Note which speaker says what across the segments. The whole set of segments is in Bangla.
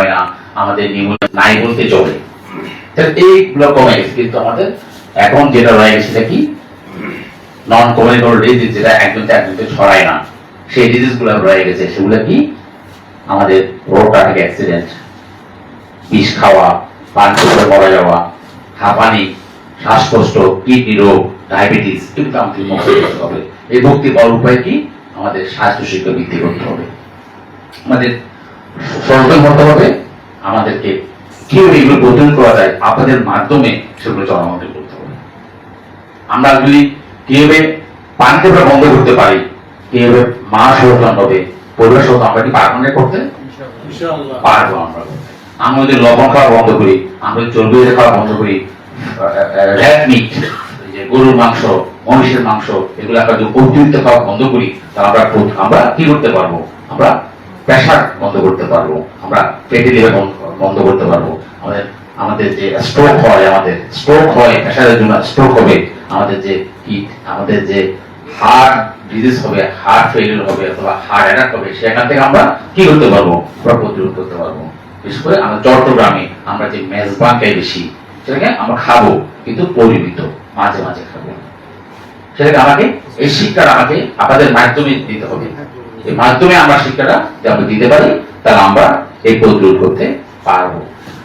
Speaker 1: হয় না আমাদের নিউমোনিয়া নাই বলতে চলে। কমে গেছে। কিন্তু আমাদের এখন যেটা রয়ে গেছে সেটা কি? নন ডিজিজ যেটা একজন একজনকে ছড়ায় না। সেই রয়ে গেছে। সেগুলো কি? আমাদের অ্যাক্সিডেন্ট বিষ খাওয়া পান করে যাওয়া, হাঁপানি, শ্বাসকষ্ট কিডনি রোগ ডায়াবেটিস মুক্ত করতে হবে। এই পাওয়ার উপায় কি? আমাদের স্বাস্থ্য শিক্ষা বৃদ্ধি করতে হবে। আমাদের সচেতন হতে হবে আমাদেরকে কীভাবে এগুলো প্রতিরোধ করা যায় আপনাদের মাধ্যমে সেগুলো জনমন্ত্রী করতে হবে। আমরা যদি কীভাবে পানিতে আমরা বন্ধ করতে পারি কীভাবে মা সচেতন হবে পরিবার সচেতন আমরা কি পারব না করতে? পারব আমরা আমরা যদি লবণ খাওয়া বন্ধ করি আমরা যদি চর্বি খাওয়া বন্ধ করি র্যাট মিট যে গরুর মাংস মহিষের মাংস এগুলো আমরা যদি অতিরিক্ত খাওয়া বন্ধ করি তাহলে আমরা আমরা কি করতে পারব? আমরা প্রেশার বন্ধ করতে পারব, আমরা পেটে লিভার বন্ধ করতে পারব। আমাদের আমাদের যে স্ট্রোক হয়, আমাদের স্ট্রোক হয় প্রেশারের জন্য স্ট্রোক হবে, আমাদের যে কি, আমাদের যে হার্ট ডিজিজ হবে হার্ট ফেলিয়ার হবে, অথবা হার্ট অ্যাটাক হবে, সেখান থেকে আমরা কি করতে পারব? প্রতিরোধ করতে পারব। বিশেষ করে আমরা চট্টগ্রামে আমরা যে মেজবান খাই বেশি, সেটাকে আমরা খাব, কিন্তু পরিমিত, মাঝে মাঝে খাব। সেটাকে আমাকে এই শিক্ষাটা আমাকে আপনাদের মাধ্যমে দিতে হবে। এই মাধ্যমে আমরা শিক্ষাটা যদি দিতে পারি, তাহলে আমরা এই প্রতিরোধ করতে পারব।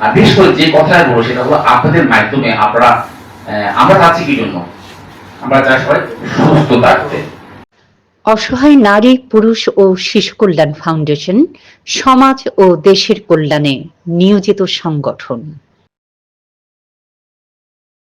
Speaker 1: আর বিশেষ করে যে কথাটা বলব, সেটা হলো আপনাদের মাধ্যমে আমরা আমরা চাচ্ছি কি জন্য? আমরা চাই সবাই সুস্থ থাকতে।
Speaker 2: অসহায় নারী, পুরুষ ও শিশু কল্যাণ ফাউন্ডেশন, সমাজ ও দেশের কল্যাণে নিয়োজিত সংগঠন।